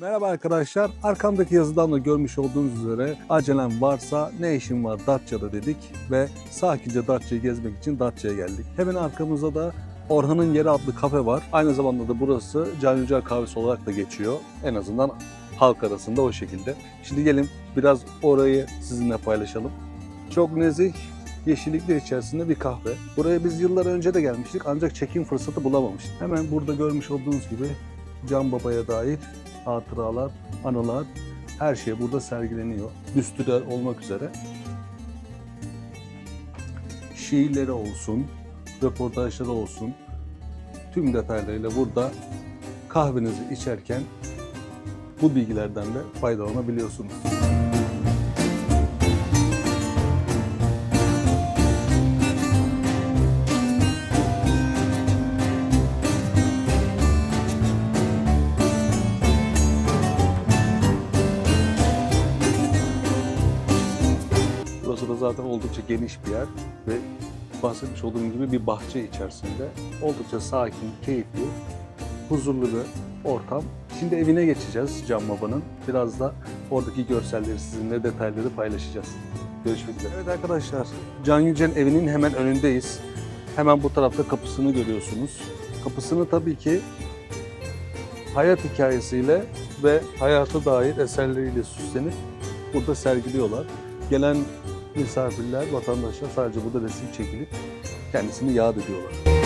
Merhaba arkadaşlar. Arkamdaki yazıdan da görmüş olduğunuz üzere acelem varsa ne işim var Datça'da dedik ve sakince Datça'yı gezmek için Datça'ya geldik. Hemen arkamızda da Orhan'ın Yeri adlı kafe var. Aynı zamanda da burası Can Yücel Kahvesi olarak da geçiyor. En azından halk arasında o şekilde. Şimdi gelin biraz orayı sizinle paylaşalım. Çok nezih, yeşillikler içerisinde bir kahve. Buraya biz yıllar önce de gelmiştik ancak çekim fırsatı bulamamıştık. Hemen burada görmüş olduğunuz gibi Can Baba'ya dair hatıralar, anılar, her şey burada sergileniyor. Büstüler olmak üzere. Şiirleri olsun, röportajları olsun, tüm detaylarıyla burada kahvenizi içerken bu bilgilerden de faydalanabiliyorsunuz. Burası da zaten oldukça geniş bir yer ve bahsetmiş olduğum gibi bir bahçe içerisinde oldukça sakin, keyifli, huzurlu bir ortam. Şimdi evine geçeceğiz Can Baba'nın. Biraz da oradaki görselleri sizinle detayları paylaşacağız. Görüşmek üzere. Evet arkadaşlar, Can Yücel'in evinin hemen önündeyiz. Hemen bu tarafta kapısını görüyorsunuz. Kapısını tabii ki hayat hikayesiyle ve hayata dair eserleriyle süslenip burada sergiliyorlar. Gelen misafirler, vatandaşlar sadece burada resim çekilip kendisini yad ediyorlar.